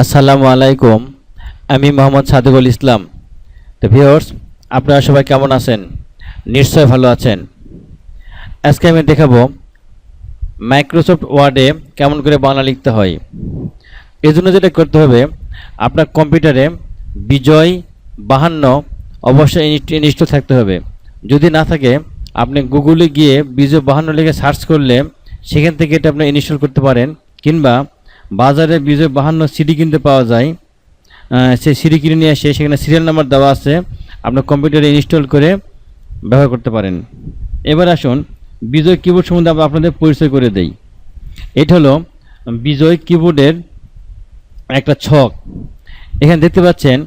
আসসালামু আলাইকুম। আমি মোহাম্মদ সাদিকুল ইসলাম। তো ভিউয়ার্স আপনারা সবাই কেমন আছেন? নিশ্চয় ভালো আছেন। আজকে আমি দেখাবো মাইক্রোসফট ওয়ার্ডে কেমন করে বাংলা লিখতে হয়। এর জন্য যেটা করতে হবে, আপনার কম্পিউটারে বিজয় বাহান্ন অবশ্যই ইনস্টল থাকতে হবে। যদি না থাকে, আপনি গুগলে গিয়ে বিজয় বাহান্ন লিখে সার্চ করলে সেখান থেকে এটা আপনি ইনস্টল করতে পারেন, কিংবা বাজারে বিজয় বাহান্ন সিডি কিনতে পাওয়া যায়। সেই সিডি কিনে নিয়ে এসে সেখানে সিরিয়াল নাম্বার দেওয়া আছে। আপনার কম্পিউটারে ইনস্টল করে ব্যবহার করতে পারেন। এবার আসুন, বিজয় কিবোর্ড সম্বন্ধে আমরা আপনাদের পরিচয় করে দেই। এটা হলো বিজয় কিবোর্ডের একটা ছক। এখানে দেখতে পাচ্ছেন,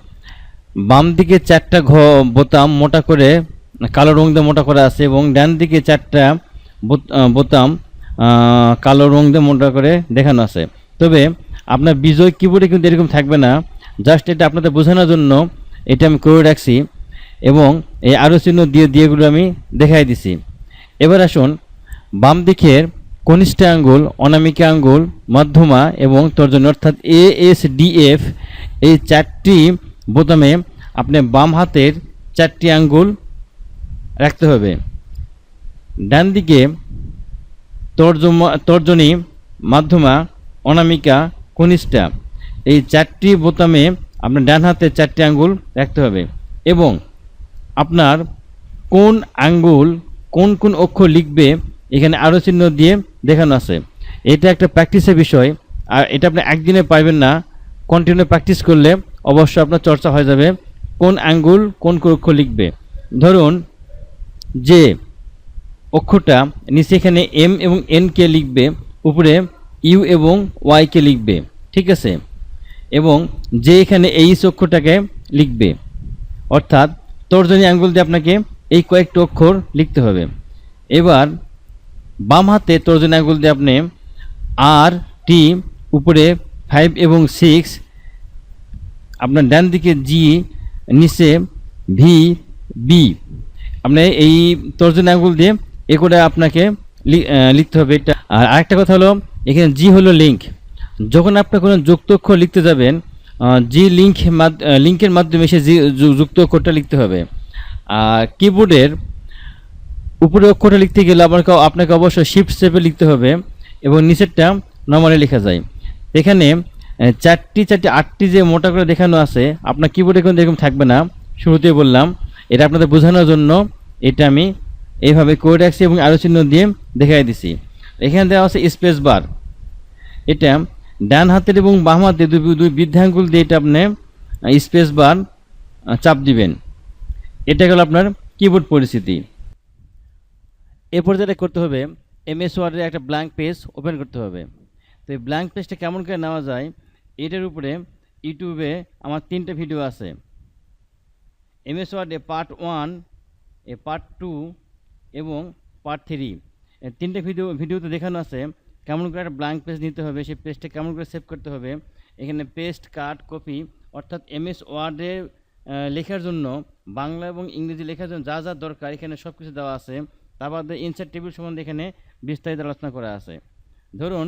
বাম দিকে চারটা ঘ বোতাম মোটা করে, কালো রং দিয়ে মোটা করা আছে এবং ডান দিকে চারটা বোত- বোতাম কালো রং দিয়ে মোটা করে দেখানো আছে। তবে আপনার বিজয় কিবোর্ডে কিন্তু এরকম থাকবে না। জাস্ট এটা আপনাদের বোঝানোর জন্য এটা আমি করে রাখছি এবং এই আরও চিহ্ন দিয়ে দিয়েগুলো আমি দেখাই দিছি। এবার আসুন, বাম দিকের কনিষ্ঠ আঙ্গুল, অনামিকা আঙ্গুল, মধ্যমা এবং তর্জনী, অর্থাৎ এ এস ডি এফ এই চারটি বোতামে আপনি বাম হাতের চারটি আঙ্গুল রাখতে হবে। ডান দিকে তর্জমা তর্জনী, মাধ্যমা অনামিকা কনিষ্ঠা। এই চারটি বোতামে আপনার ডান হাতে চারটি আঙ্গুল রাখতে হবে এবং আপনার কোন আঙ্গুল কোন কোন অক্ষর লিখবে এখানে আরও চিহ্ন দিয়ে দেখানো আছে। এটা একটা প্র্যাকটিসের বিষয়। আর এটা আপনি একদিনে পারবেন না। কন্টিনিউ প্র্যাকটিস করলে অবশ্যই আপনার চর্চা হয়ে যাবে কোন আঙ্গুল কোন কোন অক্ষর লিখবে। ধরুন যে অক্ষরটা নিচে এখানে এম এবং এন কে লিখবে, উপরে ইউ এবং ওয়াই কে লিখবে, ঠিক আছে? এবং যে এখানে এইচ অক্ষরটাকে লিখবে, অর্থাৎ তর্জনী আঙ্গুল দিয়ে আপনাকে এই কয়েকটি অক্ষর লিখতে হবে। এবার বাম হাতে তর্জনী আঙ্গুল দিয়ে আপনি আর, টি, উপরে ফাইভ এবং সিক্স আপনার ডান দিকে জি নিচে ভি বি আপনি এই তর্জনী আঙ্গুল দিয়ে এ করে আপনাকে লিখতে হবে। এটা আর আরেকটা কথা হলো এখানে জি হলো লিঙ্ক যখন আপনি কোনো যুক্ত অক্ষর লিখতে যাবেন জি লিঙ্ক লিঙ্কের মাধ্যমে সে জি যুক্ত অক্ষরটা লিখতে হবে। আর কিবোর্ডের উপরে অক্ষরটা লিখতে গেলে আপনাকে আপনাকে অবশ্যই শিফট স্টেপে লিখতে হবে এবং নিচেরটা নর্মালি লেখা যায়। এখানে চারটি চারটি, আটটি যে মোটা করে দেখানো আছে, আপনার কিবোর্ডে কিন্তু এরকম থাকবে না। শুরুতেই বললাম, এটা আপনাদের বোঝানোর জন্য এটা আমি এইভাবে করে রাখছি এবং আরও চিহ্ন দিয়ে দেখাই দিছি। এখানে দেওয়া আছে স্পেস বার এটা ডান হাতের এবং বাম হাতে দুই দুই বৃদ্ধাঙ্গুল দিয়ে এটা আপনি স্পেস বার চাপ দিবেন। এটা গেল আপনার কিবোর্ড পরিস্থিতি। এরপর যেটা করতে হবে এমএস ওয়ার্ডের একটা ব্ল্যাঙ্ক পেজ ওপেন করতে হবে। তো এই ব্ল্যাঙ্ক পেজটা কেমন করে নেওয়া যায়, এটার উপরে ইউটিউবে আমার তিনটে ভিডিও আছে। এমএস ওয়ার্ডে পার্ট ওয়ান এ পার্ট টু এবং পার্ট থ্রি তিনটে ভিডিও ভিডিওতে দেখানো আছে কেমন করে একটা ব্ল্যাঙ্ক পেজ নিতে হবে, সেই পেজটা কেমন করে সেভ করতে হবে, এখানে পেস্ট কাট কপি অর্থাৎ এমএস ওয়ার্ডে লেখার জন্য, বাংলা এবং ইংরেজি লেখার জন্য যা যা দরকার, এখানে সব কিছু দেওয়া আছে, তার বাদে ইনসার্ট টেবিল সম্বন্ধে এখানে বিস্তারিত আলোচনা করা আছে। ধরুন,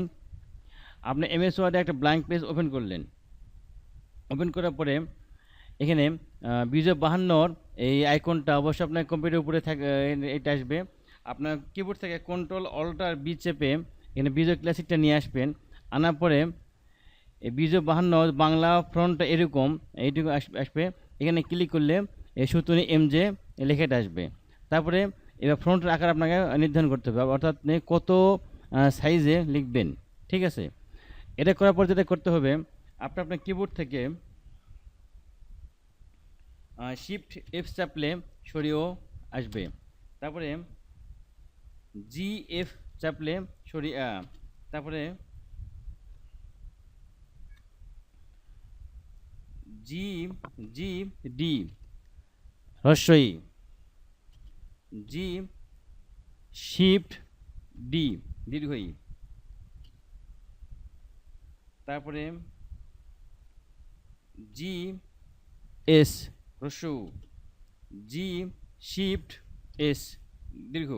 আপনি এমএস ওয়ার্ডে একটা ব্ল্যাঙ্ক পেজ ওপেন করলেন। ওপেন করার পরে, এখানে বিজয় বাহান্নর এই আইকনটা অবশ্যই আপনার কম্পিউটার উপরে থাক এটা আসবে। আপনার কিবোর্ড থেকে কন্ট্রোল অল্টার বি চেপে এখানে বিজয় ক্লাসিকটা নিয়ে আসবেন। আনার পরে বিজয় বাহান্ন, বাংলা ফ্রন্টটা এরকম, এইটুকু আস- আসবে। এখানে ক্লিক করলে এই সুতনি এম জে লেখাটা আসবে। তারপরে এবার ফ্রন্টের আকার আপনাকে নির্ধারণ করতে হবে, অর্থাৎ কত সাইজে লিখবেন, ঠিক আছে? এটা করার পর যেটা করতে হবে, আপনি আপনার কিবোর্ড থেকে শিফট এফ চাপলে সরিয়েও আসবে। তারপরে জি এফ চাপলে আহ, তারপরে জি জি ডি। হ্রস্বই জি শিফট ডি দীর্ঘই। তারপরে জি এস। হ্রস্ব জি শিফট এস দীর্ঘ।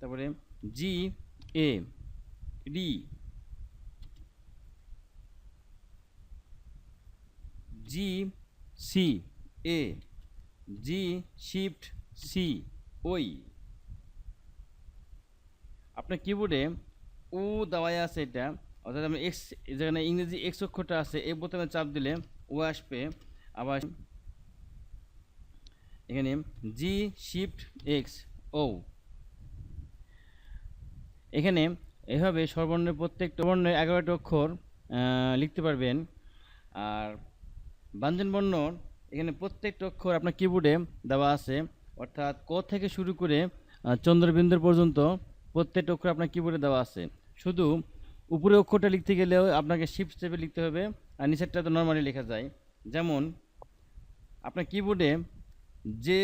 তারপরে G A D G C A G shift C ওই আপনার কিবোর্ডে ও দেওয়াই আছে এটা, অর্থাৎ আমি এক্স যেখানে ইংরেজি এক্স অক্ষরটা আছে, এই বোতামে চাপ দিলে ও আসবে। আবার এখানে জি শিফট এক্স ও এখানে এভাবে স্বরবর্ণের প্রত্যেকটা বর্ণের এগারোটা অক্ষর লিখতে পারবেন। আর ব্যঞ্জন বর্ণ, এখানে প্রত্যেকটা অক্ষর আপনার কিবোর্ডে দেওয়া আছে। অর্থাৎ ক থেকে শুরু করে চন্দ্রবিন্দুর পর্যন্ত প্রত্যেকটা অক্ষর আপনার কিবোর্ডে দেওয়া আছে। শুধু উপরে অক্ষরটা লিখতে গেলেও আপনাকে শিফট স্টেপে লিখতে হবে, আর নিচেরটা তো নর্মালি লেখা যায়। যেমন, আপনার কিবোর্ডে যে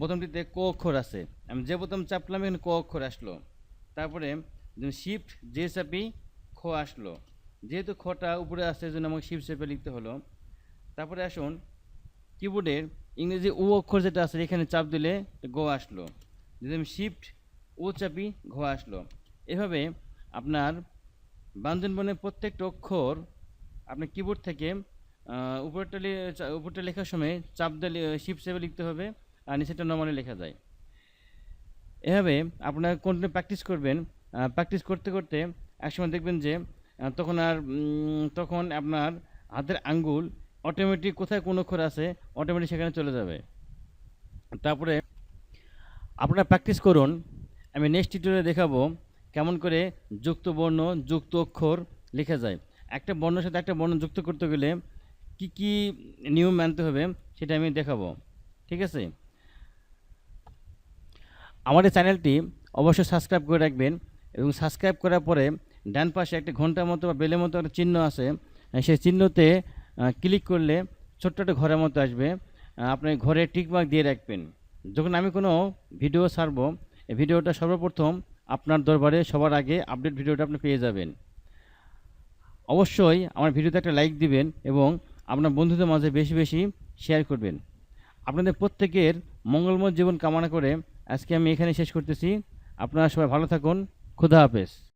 বোতামটিতে ক অক্ষর আছে। আমি যে বোতাম চাপলাম, এখানে ক অক্ষর আসলো। তারপরে শিফট যে চাপি খ আসলো। যেহেতু খটা উপরে আসছে জন্য আমাকে শিফট চেপে লিখতে হলো। তারপরে আসুন কিবোর্ডের ইংরেজি ও অক্ষর যেটা আছে, এখানে চাপ দিলে গ আসলো। যদি আমি শিফট ও চাপি ঘ আসলো। এভাবে আপনার ব্যঞ্জন বর্ণের প্রত্যেকটা অক্ষর আপনার কিবোর্ড থেকে উপরটা উপরটা লেখার সময় চাপ দিলে শিফট চেপে লিখতে হবে। আর নিচেরটা নর্মালি লেখা যায়। এভাবে আপনার কন্টিনিউ প্র্যাকটিস করবেন। প্র্যাকটিস করতে করতে একসময় দেখবেন যে তখন আর তখন আপনার হাতের আঙ্গুল অটোমেটিক কোথায় কোন অক্ষর আছে অটোমেটিক সেখানে চলে যাবে। তারপরে আপনারা প্র্যাকটিস করুন। আমি নেক্সট টিউটোরিয়ালে দেখাবো কেমন করে যুক্ত বর্ণ, যুক্ত অক্ষর লেখা যায়। একটা বর্ণের সাথে একটা বর্ণ যুক্ত করতে গেলে কি কি নিয়ম মানতে হবে সেটা আমি দেখাবো। ঠিক আছে? আমার এই চ্যানেলটি অবশ্যই সাবস্ক্রাইব করে রাখবেন এবং সাবস্ক্রাইব করার পরে ডান পাশে একটা ঘণ্টার মতো বা বেলের মতো একটা চিহ্ন আছে সেই চিহ্নতে ক্লিক করলে ছোট্ট একটা ঘরের মতো আসবে। আপনি ঘরে টিকমার্ক দিয়ে রাখবেন। যখন আমি কোনো ভিডিও ছাড়বো, এই ভিডিওটা সর্বপ্রথম আপনার দরবারে সবার আগে আপডেট ভিডিওটা আপনি পেয়ে যাবেন। অবশ্যই আমার ভিডিওতে একটা লাইক দিবেন এবং আপনার বন্ধুদের মাঝে বেশি বেশি শেয়ার করবেন। আপনাদের প্রত্যেকের মঙ্গলময় জীবন কামনা করে আজকে আমি এখানে শেষ করতেছি। আপনারা সবাই ভালো থাকুন। খুদা হাফেজ।